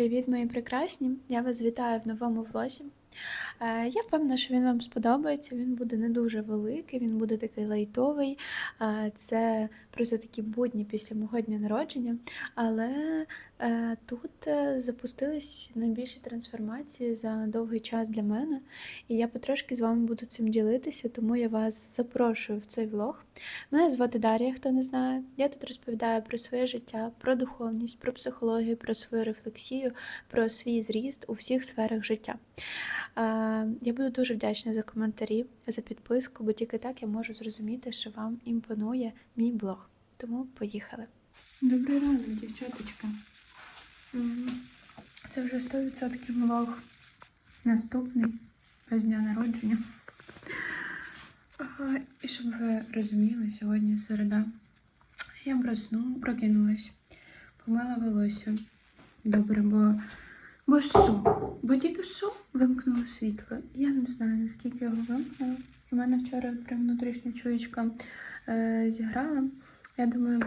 Привіт, мої прекрасні! Я вас вітаю в новому влозі. Е, Я впевнена, що він вам сподобається. Він буде не дуже великий, він буде такий лайтовий. Е, Це просто такі будні після мого дня народження. Але тут е, запустились найбільші трансформації за довгий час для мене. І я потрошки з вами буду цим ділитися, тому я вас запрошую в цей влог. Мене звати Дар'я, хто не знає. Я тут розповідаю про своє життя, про духовність, про психологію, про свою рефлексію, про свій зріст у всіх сферах життя. Е, Я буду дуже вдячна за коментарі, за підписку, бо тільки так я можу зрозуміти, що вам імпонує мій блог. Тому поїхали. Добрий ранок, дівчаточка. Це вже 100% влог наступний без дня народження. І щоб ви розуміли, сьогодні середа. Я просну, прокинулась, помила волосся. Добре, бо, бо шум. Бо тільки що вимкнуло світло. Я не знаю, наскільки його вимкнуло. У мене вчора прям внутрішня чуєчка е, зіграла. Я думаю,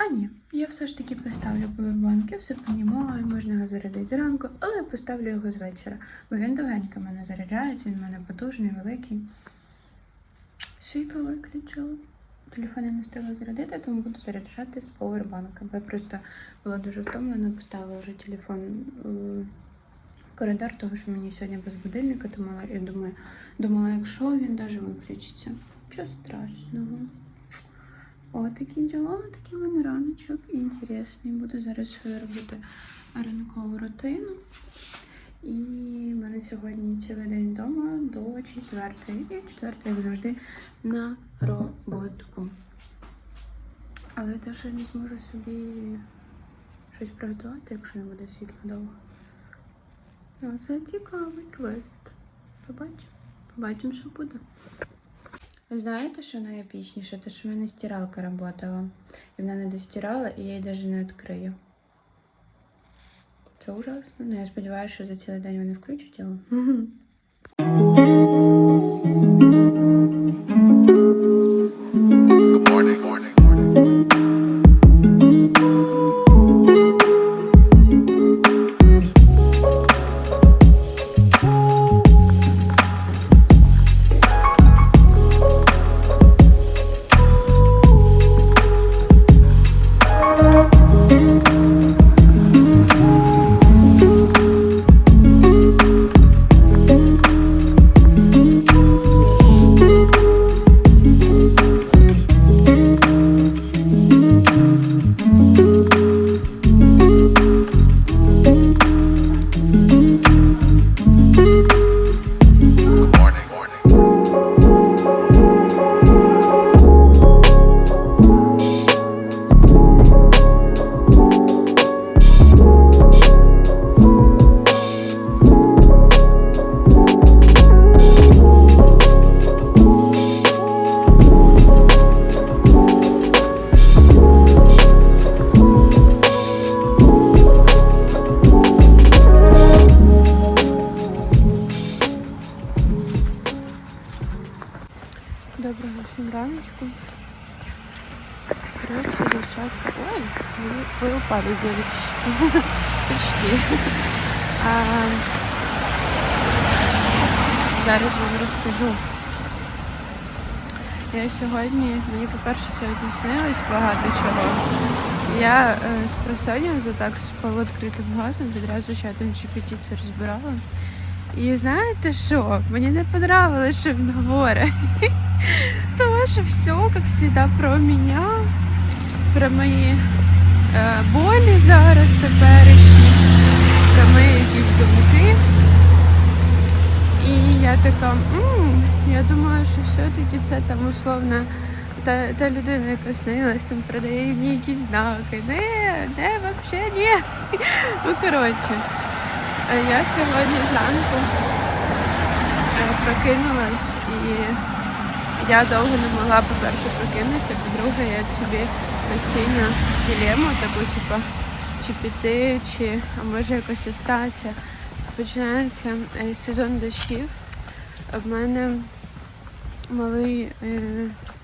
а ні, я все ж таки поставлю повербанк. Я все понімаю, можна його зарядити зранку, але я поставлю його з вечора, бо він довгенько мене заряджається, він в мене потужний, великий. Світло виключила. Телефон я не встигла зарядити, тому буду заряджати з повербанка. Бо я просто була дуже втомлена, поставила вже телефон е, в коридор, тому що мені сьогодні без будильника, думала, я думаю, думала, якщо він навіть виключиться. Нічого страшного. О, такі діла, такий в мене раночок інтересний. Буду зараз робити ранкову рутину. І в мене сьогодні цілий день вдома до четвертої. І четвертої, як завжди, на роботку. Але теж я не зможу собі щось приготувати, якщо не буде світла довго. Ну, це цікавий квест. Побачимо. Побачимо, що буде. Знаєте, що найепічніше? Те, що в мене стиралка працювала. І вона не достирала, і я її навіть не відкрию. Це ужасно. Ну, я сподіваюся, що за цілий день вони включать його. Почти. А, зараз вам розкажу. Я сьогодні, мені, по-перше, сьогодні снилось багато чого. Я е, з просоння вже так з полуоткритим глазом відразу чатом GPT це розбирала. І знаєте що? Мені не понравилось, що він говорить. Тому що все, як завжди, про мене, про мої болі зараз теперішні, мої якісь думки. І я така, «М, я думаю, що все-таки це там условно та, та людина, яка снилась, там продає мені якісь знаки. Не, не, взагалі ні. Ну, коротше, е, я сьогодні зранку е, прокинулась і я довго не могла, по-перше, прокинутися, по-друге, я собі постійно ділему таку, типу, чи піти, чи а може якось остатися. Починається е, сезон дощів. В мене малий е,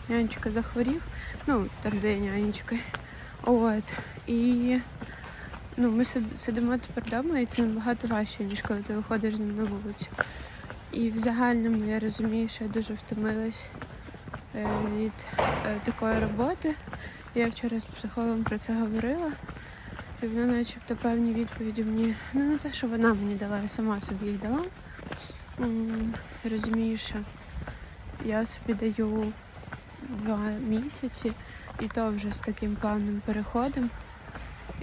нянечка захворів, ну, де нянечка. От. І ну, ми сидимо тепер вдома, і це набагато важче, ніж коли ти виходиш з ним на вулицю. І в загальному я розумію, що я дуже втомилась е, від е, такої роботи. Я вчора з психологом про це говорила. І вона начебто певні відповіді мені, ну не те, що вона мені дала, я сама собі їх дала. Що я собі даю два місяці, і то вже з таким плавним переходом.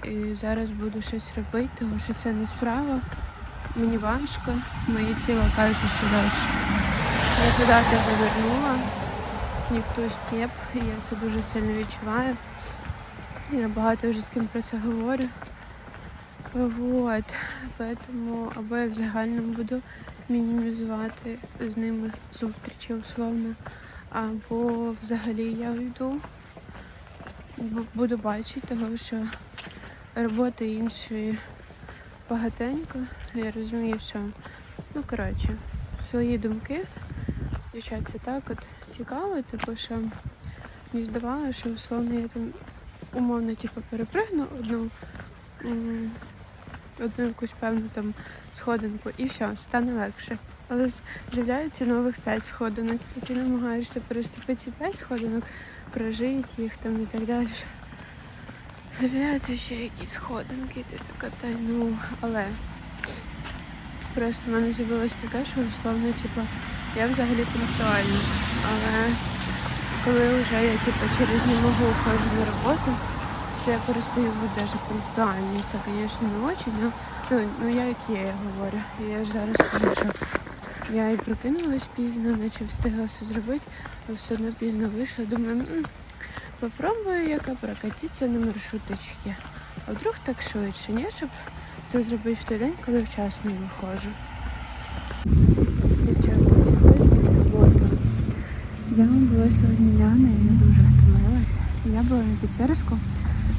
І зараз буду щось робити, тому що це не справа. Мені важко, моє тіло каже, що далі. Я куди-то завернула, ніхто степ, і я це дуже сильно відчуваю. Я багато вже з ким про це говорю. Вот. Поэтому або я в загальному буду мінімізувати з ними зустрічі условно, або взагалі я йду. Бу- Буду бачити, того, що роботи іншої багатенько. Я розумію, що ну коротше, свої думки. Дівчат, так от цікаво, типу, що мені здавалося, що условно я там умовно типу, перепригну одну, одну якусь певну там сходинку і все, стане легше. Але з'являються нових п'ять сходинок, і ти намагаєшся переступити ці п'ять сходинок, прожити їх там і так далі. З'являються ще якісь сходинки, ти така, та ну, але просто в мене з'явилось таке, що условно, типу, я взагалі пунктуальна, але коли вже я типу, через можу уходжу на роботу, то я перестаю бути даже пунктуальною. Це, звісно, не очень, но ну, ну я як є, я говорю. І я ж зараз кажу, що я і прокинулась пізно, наче встигла все зробити, але все одно пізно вийшла. Думаю, «М, попробую яка прокатитися на маршруточці. А вдруг так швидше, ні, щоб це зробити в той день, коли вчасно виходжу. Дівчата, сьогодні субота. Я була сьогодні Ляна і я дуже втомилась. Я була на Печерську,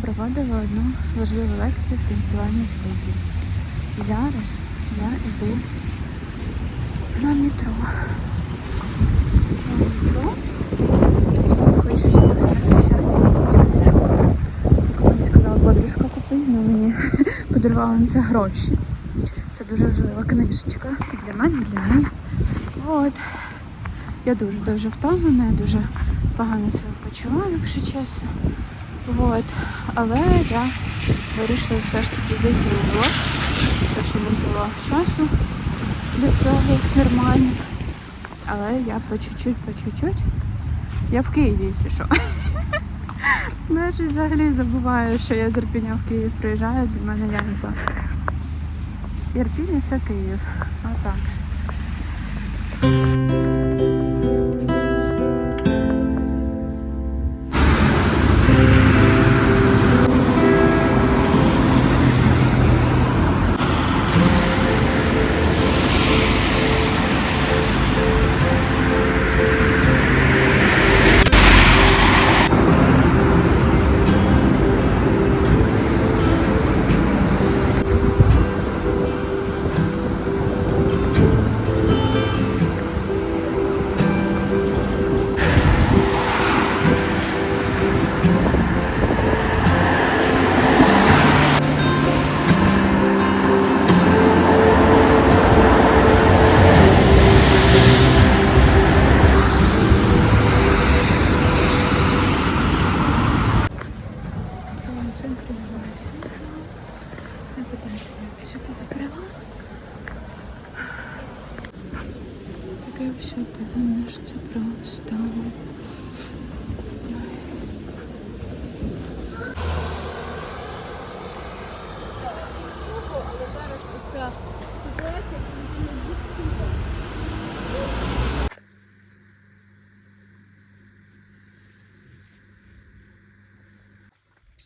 проводила одну важливу лекцію в танцювальній студії. Зараз я йду на метро. На метро. Хочу книжку, мені сказала подружка купити, але мені подарувала на це гроші. Це дуже важлива книжечка для мене, для неї. От. Я дуже дуже втомлена, я дуже погано себе почуваю, якщо чесно. От. Але я вирішила все ж таки зайти у блог, хоч не було часу для цього нормально. Але я по чуть-чуть, по чуть-чуть. Я в Києві, якщо що. Я щось взагалі забуваю, що я з Ірпіня в Київ приїжджаю, для мене Янка. Ірпінь це Київ. Отак.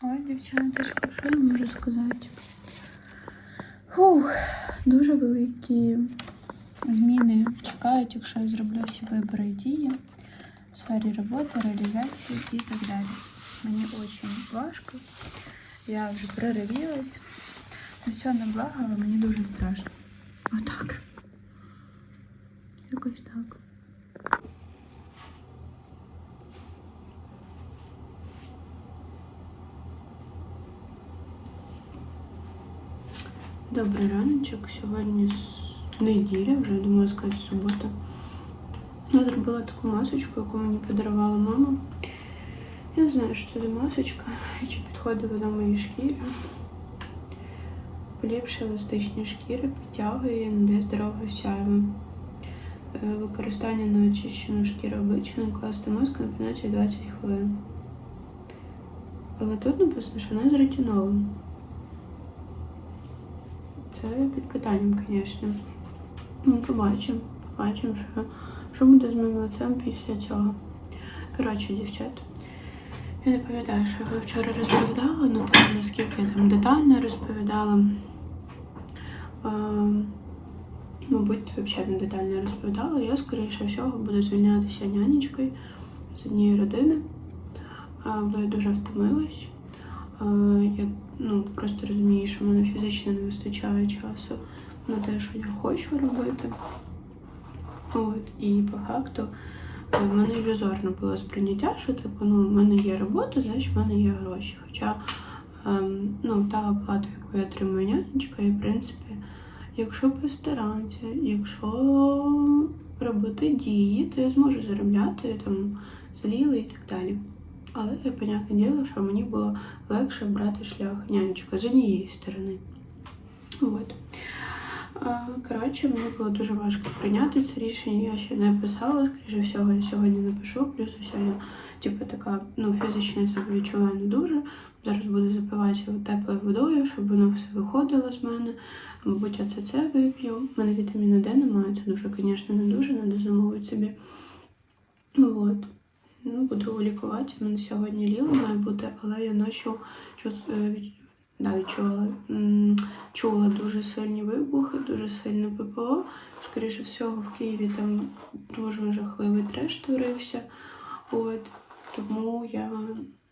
Ой, дівчаточка, що я можу сказати? Фух, дуже великі зміни чекають, якщо я зроблю всі вибори і дії в сфері роботи, реалізації і так далі. Мені дуже важко. Я вже проревілась. Це все на благо, але мені дуже страшно. Отак. Якось так. Добрий раночок. Сьогодні неділя, вже думала сказати субота. Я зробила таку масочку, яку мені подарувала мама. Я не знаю, що це за масочка і чи підходить вона моїй шкірі. Поліпшує еластичні шкіри, підтягує і здорове сяйво. Е, Використання на очищену шкіру обличчя накласти маску на 15-20 хвилин. Але тут написано, що вона з ретинолом. Це під питанням, звісно. Ну, побачимо. Побачимо, що, що буде з моїм лицем після цього. Коротше, дівчат. Я не пам'ятаю, що я вчора розповідала, ну там наскільки я там детально розповідала. А, мабуть, взагалі не детально розповідала. Я, скоріше всього, буду звільнятися нянечкою з однієї родини. Бо я дуже втомилась. Я ну, просто розумію, що мене фізично не вистачає часу на те, що я хочу робити. От, і по факту е, в мене ілюзорно було сприйняття, що типу, ну, в мене є робота, значить в мене є гроші. Хоча ем, ну, та оплата, яку я отримую нянечка, і в принципі, якщо постаратися, якщо робити дії, то я зможу заробляти там з Ліли і так далі. Але я, понятне діло, що мені було легше брати шлях нянечка з однієї сторони. От. Коротше, мені було дуже важко прийняти це рішення. Я ще не писала, скоріше всього, я сьогодні напишу. Плюс уся я, типу, така, ну, фізично себе відчуваю не дуже. Зараз буду запиватися теплою водою, щоб воно все виходило з мене. Мабуть, я це це вип'ю. У мене вітаміну Д немає, це дуже, звісно, не дуже, треба замовити собі. От. Ну, буду лікувати. У мене сьогодні ліло має бути, але я ночі е, да, відчувала, чула дуже сильні вибухи, дуже сильне ППО. Скоріше всього, в Києві там дуже жахливий треш творився. От. Тому я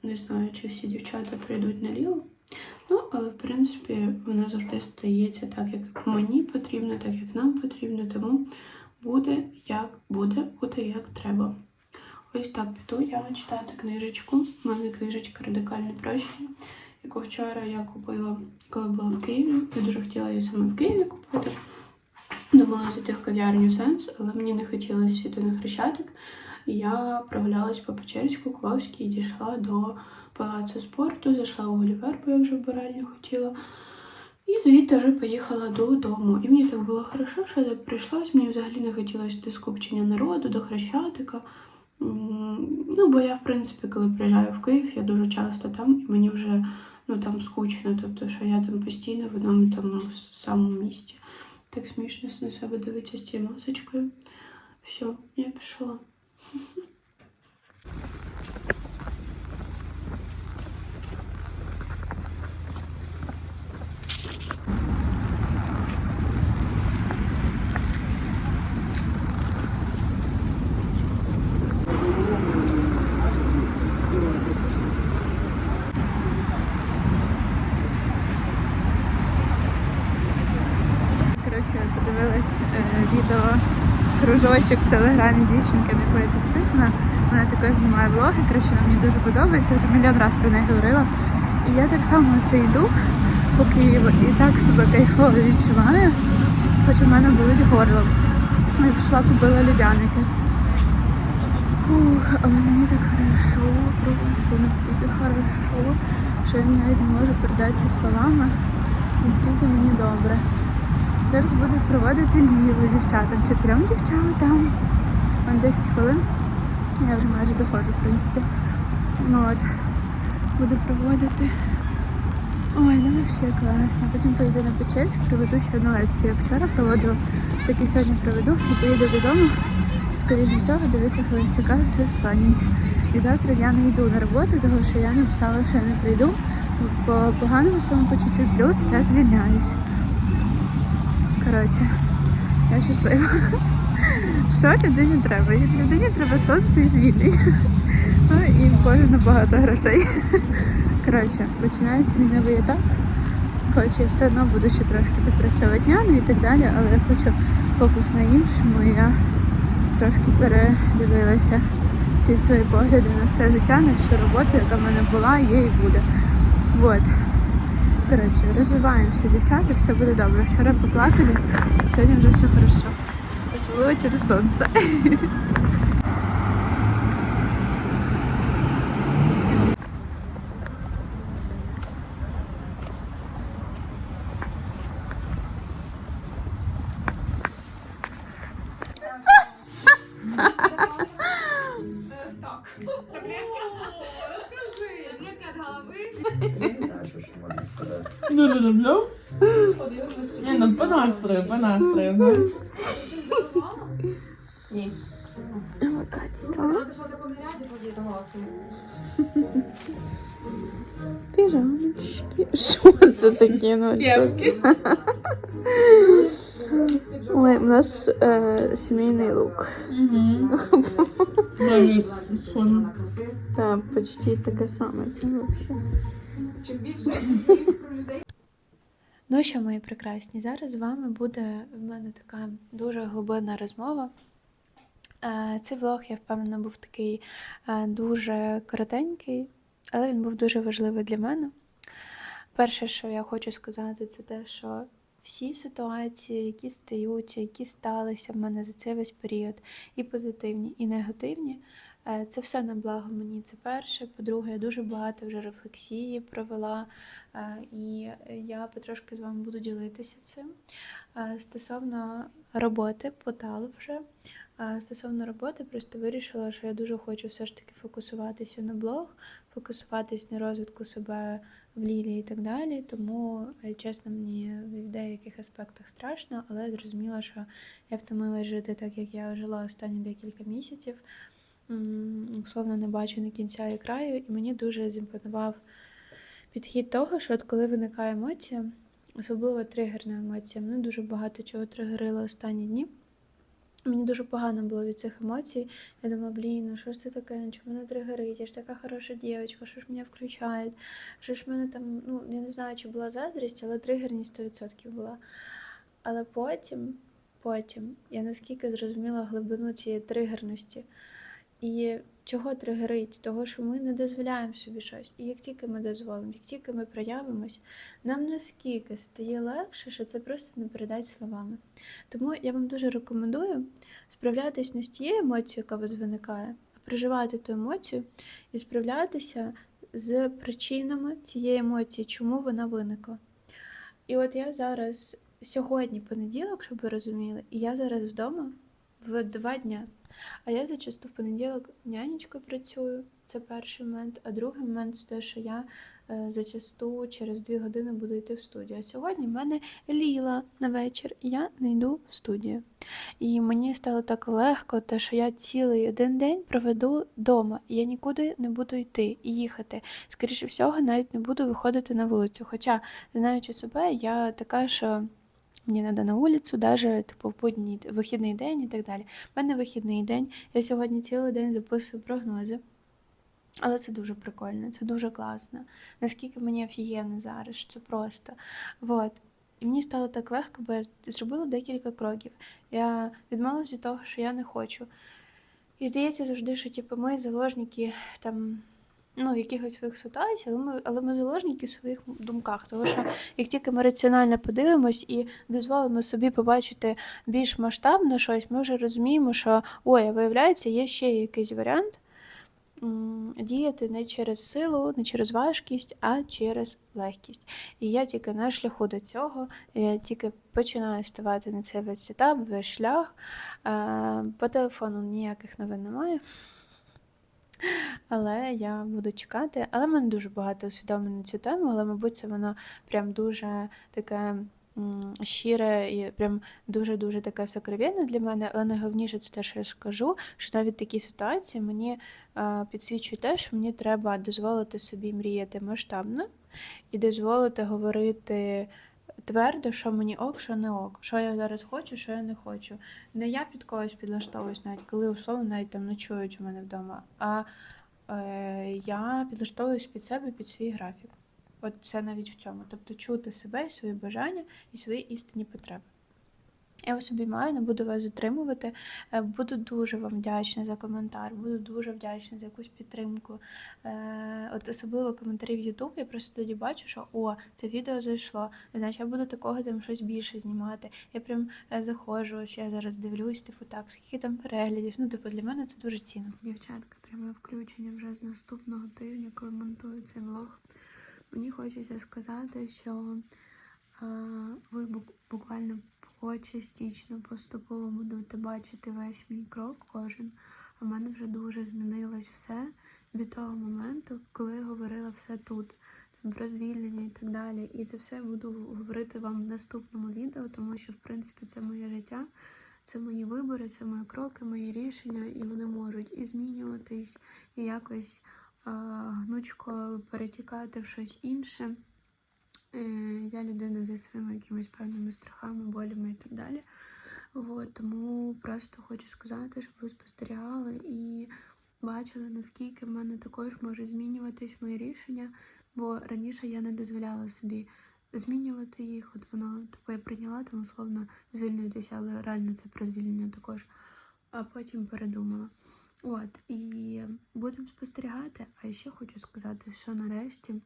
не знаю, чи всі дівчата прийдуть на ліло. Ну, але в принципі воно завжди стається так, як мені потрібно, так як нам потрібно. Тому буде як буде, буде як треба. Ось так піду я читати книжечку. У мене книжечка Радикальне прощення, яку вчора я купила, коли була в Києві. Я дуже хотіла її саме в Києві купити. Думала зайти в кав'ярню Сенс, але мені не хотілося йти на Хрещатик. Я прогулялась по Печерську, Кловській і дійшла до палацу спорту, зайшла в Олівер, бо я вже вбиральню хотіла. І звідти вже поїхала додому. І мені так було хорошо, що я так прийшлась. Мені взагалі не хотілося йти скупчення народу до Хрещатика. Ну, бо я, в принципі, коли приїжджаю в Київ, я дуже часто там, і мені вже ну, там скучно, тобто, що я там постійно в одному там самому місці. Так смішно на себе дивитися з цією масочкою. Все, я пішла. Коротше, я подивилась е, відео кружочок в телеграмі дівчинки, на якої підписана. Вона також знімає влоги. Вона мені дуже подобається, вже мільйон разів про неї говорила. І я так само це йду по Києву і так себе кайфово відчуваю, хоч у мене болить горло. Я зайшла, купила людяники. Ух, але мені так хорошо, просто наскільки хорошо, що я навіть не можу передати словами, наскільки мені добре. Зараз буду проводити ліву дівчатам, чотирьом дівчатам. Вон 10 хвилин. Я вже майже доходжу, в принципі. От. Буду проводити. Ой, ну взагалі класно. Потім поїду на Печерськ, проведу ще одну лекцію. Як вчора проводила, так і сьогодні проведу і поїду додому. Скоріше всього, дивитися холостяка з Соні. І завтра я не йду на роботу, тому що я написала, що я не прийду. По поганому своєму по чуть-чуть плюс я звільняюсь. Коротше, я щаслива. Що людині треба? Людині треба сонце і звільнення. Ну і боже набагато грошей. Коротше, починається мій новий етап. Хоч я все одно буду ще трошки підпрацьовувати днями і так далі, але я хочу фокус на іншому. І я трошки передивилася всі свої погляди на все життя, на всю роботу, яка в мене була, є і буде. Вот. Коротше, розвиваємося, дівчата, все буде добре. Вчора поплакали, сьогодні вже все хорошо. Особливо через сонце. Дуже люблю. Ні, ну по настрою, по настрою. ну. Ні. Катенька. Піжамочки. Що це таке? Ну, Сєвки. Ой, у нас е, сімейний лук. Угу. Так, почти таке саме. Ну що, мої прекрасні, зараз з вами буде в мене така дуже глибинна розмова. Е, Цей влог, я впевнена, був такий е, дуже коротенький, але він був дуже важливий для мене. Перше, що я хочу сказати, це те, що всі ситуації, які стаються, які сталися в мене за цей весь період, і позитивні, і негативні, це все на благо мені. Це перше. По-друге, я дуже багато вже рефлексії провела, е, і я потрошки з вами буду ділитися цим. Е, Стосовно роботи, потали вже. Е, Стосовно роботи, просто вирішила, що я дуже хочу все ж таки фокусуватися на блог, фокусуватись на розвитку себе в Лілі і так далі. Тому, е, чесно, мені в деяких аспектах страшно, але зрозуміла, що я втомилась жити так, як я жила останні декілька місяців. Условно не бачу на кінця і краю, і мені дуже зімпонував підхід того, що от коли виникає емоція, особливо тригерна емоція, мене дуже багато чого тригерило останні дні. Мені дуже погано було від цих емоцій. Я думала, блін, ну що ж це таке, чому мене тригерить? Я ж така хороша дівчинка, що ж мене включає? Що ж мене там, ну я не знаю, чи була заздрість, але тригерність 100% була. Але потім, потім я наскільки зрозуміла глибину цієї тригерності. І чого тригерить? Того, що ми не дозволяємо собі щось. І як тільки ми дозволимо, як тільки ми проявимось, нам наскільки стає легше, що це просто не передати словами. Тому я вам дуже рекомендую справлятись не з тією емоцією, яка у вас виникає, а проживати ту емоцію і справлятися з причинами цієї емоції, чому вона виникла. І от я зараз, сьогодні понеділок, щоб ви розуміли, і я зараз вдома в два дня. А я зачасту в понеділок нянечкою працюю. Це перший момент. А другий момент це те, що я е, зачасту через дві години буду йти в студію. А сьогодні в мене ліла на вечір, і я не йду в студію. І мені стало так легко, те, що я цілий один день проведу вдома. І я нікуди не буду йти і їхати. Скоріше всього, навіть не буду виходити на вулицю. Хоча, знаючи себе, я така, що. Мені треба на вулицю, навіть типу, будній вихідний день і так далі. У мене вихідний день. Я сьогодні цілий день записую прогнози. Але це дуже прикольно, це дуже класно. Наскільки мені офігенно зараз, це просто. Вот. І мені стало так легко, бо я зробила декілька кроків. Я відмовилася від того, що я не хочу. І здається завжди, що типу, ми заложники там. Ну, якихось своїх ситуацій, але ми, але ми заложники в своїх думках. Тому що як тільки ми раціонально подивимось і дозволимо собі побачити більш масштабно щось, ми вже розуміємо, що ой, виявляється, є ще якийсь варіант діяти не через силу, не через важкість, а через легкість. І я тільки на шляху до цього, я тільки починаю ставати на цей весь етап, весь шлях. Е, По телефону ніяких новин немає. Але я буду чекати. Але в мене дуже багато усвідомлень на цю тему, але, мабуть, це воно прям дуже таке щире і прям дуже-дуже таке сокровенне для мене. Але найголовніше це те, що я скажу, що навіть такі ситуації мені е, підсвічують те, що мені треба дозволити собі мріяти масштабно і дозволити говорити. Твердо, що мені ок, що не ок, що я зараз хочу, що я не хочу. Не я під когось підлаштовуюсь, навіть коли условно навіть там ночують у мене вдома, а е, я підлаштовуюсь під себе, під свій графік. От це навіть в цьому. Тобто чути себе, свої бажання і свої істинні потреби. Я вас обіймаю, не буду вас затримувати. Е, Буду дуже вам вдячна за коментар, буду дуже вдячна за якусь підтримку. Е, От особливо коментарі в YouTube, я просто тоді бачу, що о, це відео зайшло. Значить, я буду такого там щось більше знімати. Я прям е, заходжу, ось я зараз дивлюсь, типу так, скільки там переглядів. Ну, типу, для мене це дуже цінно. Дівчатка, пряме включення вже з наступного тижня, коли монтую цей влог. Мені хочеться сказати, що е, ви буквально почастічно, поступово будете бачити весь мій крок кожен. У мене вже дуже змінилось все від того моменту, коли я говорила все тут, там, про звільнення і так далі. І це все я буду говорити вам в наступному відео, тому що, в принципі, це моє життя, це мої вибори, це мої кроки, мої рішення, і вони можуть і змінюватись, і якось а, гнучко перетікати в щось інше. Я людина зі своїми якимись певними страхами, болями і так далі. От, тому просто хочу сказати, щоб ви спостерігали і бачили, наскільки в мене також можуть змінюватись мої рішення, бо раніше я не дозволяла собі змінювати їх. От воно типу я прийняла там условно звільнитися, але реально це про звільнення також. А потім передумала. От, і будемо спостерігати. А ще хочу сказати, що нарешті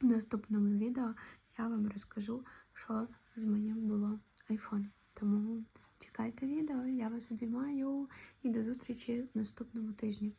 в наступному відео я вам розкажу, що з моїм було айфоном. Тому чекайте відео, я вас обіймаю і до зустрічі в наступному тижні.